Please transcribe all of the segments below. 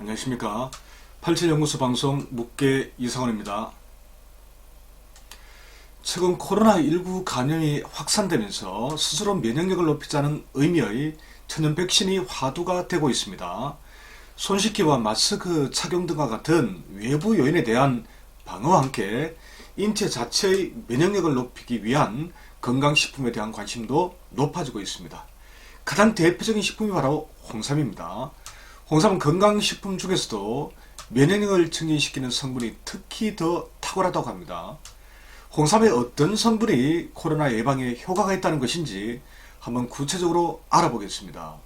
안녕하십니까. 87연구소 방송 묵계 이상원입니다. 최근 코로나19 감염이 확산되면서 스스로 면역력을 높이자는 의미의 천연 백신이 화두가 되고 있습니다. 손 씻기와 마스크 착용 등과 같은 외부 요인에 대한 방어와 함께 인체 자체의 면역력을 높이기 위한 건강식품에 대한 관심도 높아지고 있습니다. 가장 대표적인 식품이 바로 홍삼입니다. 홍삼은 건강식품 중에서도 면역력을 증진시키는 성분이 특히 더 탁월하다고 합니다. 홍삼의 어떤 성분이 코로나 예방에 효과가 있다는 것인지 한번 구체적으로 알아보겠습니다.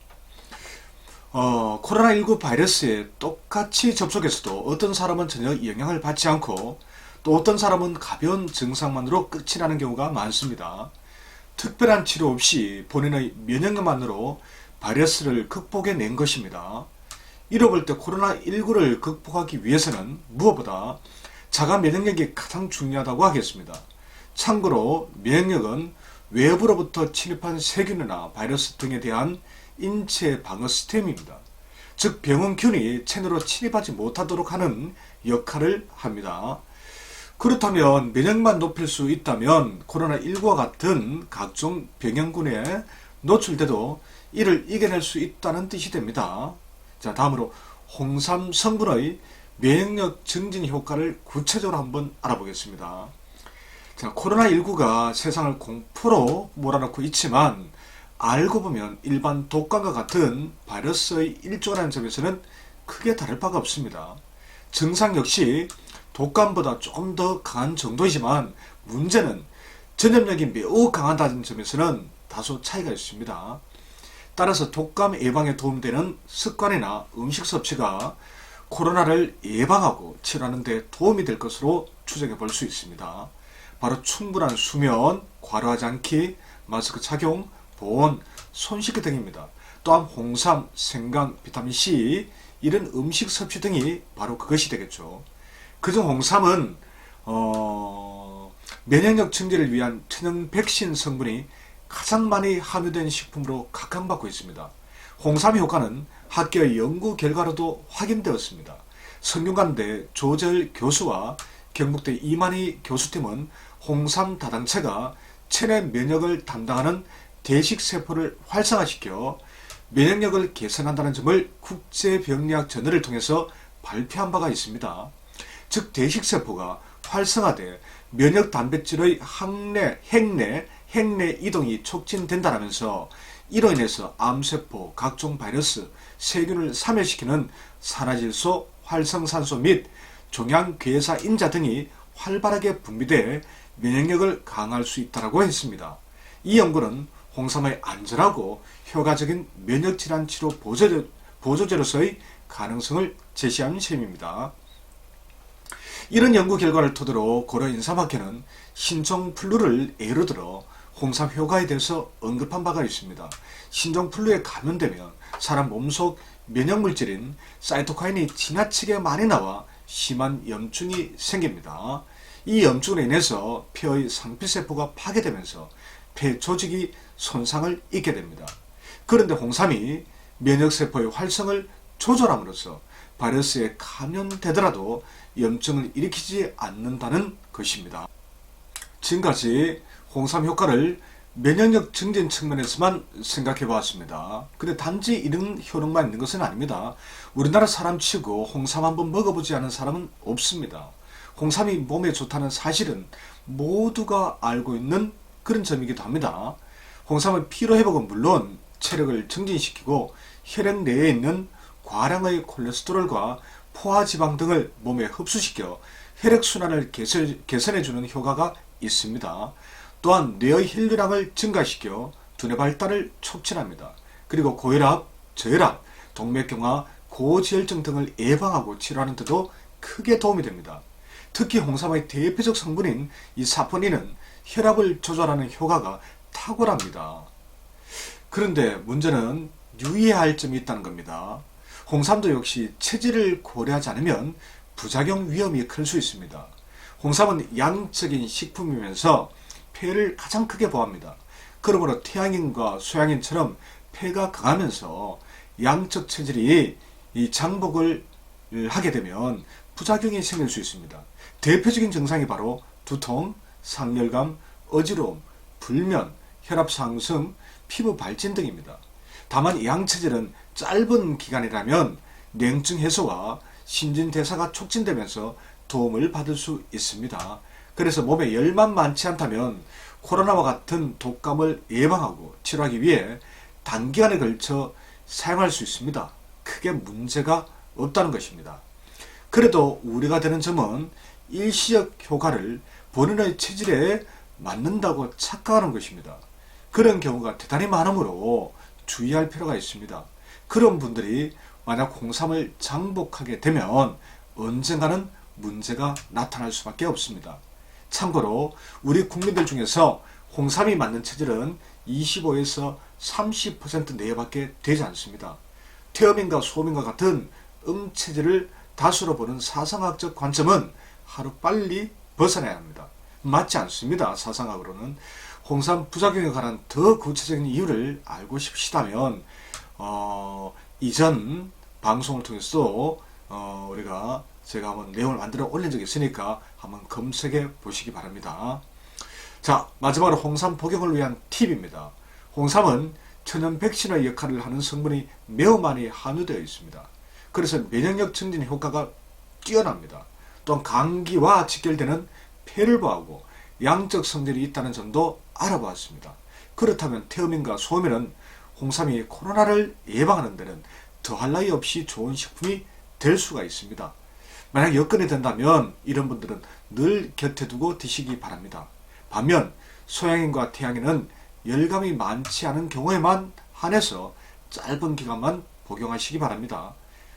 어, 코로나19 바이러스에 똑같이 접촉해서도 어떤 사람은 전혀 영향을 받지 않고 또 어떤 사람은 가벼운 증상만으로 끝이 나는 경우가 많습니다. 특별한 치료 없이 본인의 면역력만으로 바이러스를 극복해낸 것입니다. 잃어볼 때 코로나19를 극복하기 위해서는 무엇보다 자가 면역력이 가장 중요하다고 하겠습니다. 참고로 면역력은 외부로부터 침입한 세균이나 바이러스 등에 대한 인체 방어 시스템입니다. 즉 병원균이 체내로 침입하지 못하도록 하는 역할을 합니다. 그렇다면 면역만 높일 수 있다면 코로나19와 같은 각종 병영군에 노출돼도 이를 이겨낼 수 있다는 뜻이 됩니다. 자, 다음으로 홍삼 성분의 면역력 증진 효과를 구체적으로 한번 알아보겠습니다. 자, 코로나19가 세상을 공포로 몰아넣고 있지만 알고 보면 일반 독감과 같은 바이러스의 일조라는 점에서는 크게 다를 바가 없습니다. 증상 역시 독감보다 조금 더 강한 정도이지만 문제는 전염력이 매우 강하다는 점에서는 다소 차이가 있습니다. 따라서 독감 예방에 도움되는 습관이나 음식 섭취가 코로나를 예방하고 치료하는 데 도움이 될 것으로 추정해 볼 수 있습니다. 바로 충분한 수면, 과로하지 않기, 마스크 착용, 보온, 손 씻기 등입니다. 또한 홍삼, 생강, 비타민C 이런 음식 섭취 등이 바로 그것이 되겠죠. 그중 홍삼은 어, 면역력 증진을 위한 천연 백신 성분이 가장 많이 함유된 식품으로 각광받고 있습니다. 홍삼의 효과는 학계의 연구 결과로도 확인되었습니다. 성균관대 조절 교수와 경북대 이만희 교수팀은 홍삼 다당체가 체내 면역을 담당하는 대식세포를 활성화시켜 면역력을 개선한다는 점을 국제병리학 저널을 통해서 발표한 바가 있습니다. 즉 대식세포가 활성화돼 면역 단백질의 항내, 핵내, 핵내 이동이 촉진된다면서 이로 인해서 암세포, 각종 바이러스, 세균을 사멸시키는 산화질소, 활성산소 및 종양괴사 인자 등이 활발하게 분비돼 면역력을 강화할 수 있다고 했습니다. 이 연구는 홍삼의 안전하고 효과적인 면역질환 치료 보조제, 보조제로서의 가능성을 제시한 셈입니다. 이런 연구 결과를 토대로 고려 인삼학회는 신종플루를 예로 들어 홍삼 효과에 대해서 언급한 바가 있습니다. 신종플루에 감염되면 사람 몸속 면역물질인 사이토카인이 지나치게 많이 나와 심한 염증이 생깁니다. 이 염증으로 인해서 폐의 상피세포가 파괴되면서 폐 조직이 손상을 입게 됩니다. 그런데 홍삼이 면역세포의 활성을 조절함으로써 바이러스에 감염되더라도 염증을 일으키지 않는다는 것입니다. 지금까지 홍삼 효과를 면역력 증진 측면에서만 생각해 보았습니다. 근데 단지 이런 효능만 있는 것은 아닙니다. 우리나라 사람 치고 홍삼 한번 먹어보지 않은 사람은 없습니다. 홍삼이 몸에 좋다는 사실은 모두가 알고 있는 그런 점이기도 합니다. 홍삼은 피로 회복은 물론 체력을 증진시키고 혈액 내에 있는 과량의 콜레스테롤과 포화지방 등을 몸에 흡수시켜 혈액순환을 개선해주는 효과가 있습니다. 또한 뇌의 혈류량을 증가시켜 두뇌 발달을 촉진합니다. 그리고 고혈압, 저혈압, 동맥경화, 고지혈증 등을 예방하고 치료하는 데도 크게 도움이 됩니다. 특히 홍삼의 대표적 성분인 이 사포닌은 혈압을 조절하는 효과가 탁월합니다. 그런데 문제는 유의해야 할 점이 있다는 겁니다. 홍삼도 역시 체질을 고려하지 않으면 부작용 위험이 클 수 있습니다. 홍삼은 양적인 식품이면서 폐를 가장 크게 보합니다. 그러므로 태양인과 소양인처럼 폐가 강하면서 양적 체질이 이 장복을 하게 되면 부작용이 생길 수 있습니다. 대표적인 증상이 바로 두통, 상열감, 어지러움, 불면, 혈압 상승, 피부 발진 등입니다. 다만 양체질은 짧은 기간이라면 냉증 해소와 신진대사가 촉진되면서 도움을 받을 수 있습니다. 그래서 몸에 열만 많지 않다면 코로나와 같은 독감을 예방하고 치료하기 위해 단기간에 걸쳐 사용할 수 있습니다. 크게 문제가 없다는 것입니다. 그래도 우려가 되는 점은 일시적 효과를 본인의 체질에 맞는다고 착각하는 것입니다. 그런 경우가 대단히 많으므로 주의할 필요가 있습니다. 그런 분들이 만약 홍삼을 장복하게 되면 언젠가는 문제가 나타날 수밖에 없습니다. 참고로 우리 국민들 중에서 홍삼이 맞는 체질은 25에서 30% 내외밖에 되지 않습니다. 태음인과 소음인과 같은 음체질을 다수로 보는 사상학적 관점은 하루 빨리 벗어나야 합니다. 맞지 않습니다. 사상학으로는 홍삼 부작용에 관한 더 구체적인 이유를 알고 싶으시다면 어, 이전 방송을 통해서 어, 우리가 제가 한번 내용을 만들어 올린 적이 있으니까 한번 검색해 보시기 바랍니다. 자, 마지막으로 홍삼 복용을 위한 팁입니다. 홍삼은 천연 백신의 역할을 하는 성분이 매우 많이 함유되어 있습니다. 그래서 면역력 증진 효과가 뛰어납니다. 또한 감기와 직결되는 폐를 보하고 양적 성질이 있다는 점도 알아보았습니다. 그렇다면 태음인과 소음인은 홍삼이 코로나를 예방하는 데는 더할 나위 없이 좋은 식품이 될 수가 있습니다. 만약 여건이 된다면 이런 분들은 늘 곁에 두고 드시기 바랍니다. 반면 소양인과 태양인은 열감이 많지 않은 경우에만 한해서 짧은 기간만 복용하시기 바랍니다.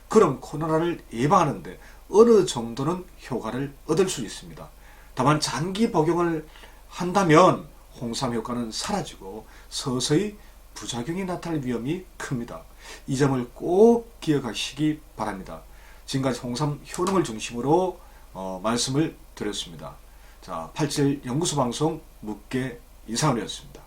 그럼 코로나를 예방하는데 어느 정도는 효과를 얻을 수 있습니다. 다만 장기 복용을 한다면 홍삼 효과는 사라지고 서서히 부작용이 나타날 위험이 큽니다. 이 점을 꼭 기억하시기 바랍니다. 지금까지 홍삼 효능을 중심으로 어, 말씀을 드렸습니다. 자, 87 연구소 방송 묻게 이상을이었습니다.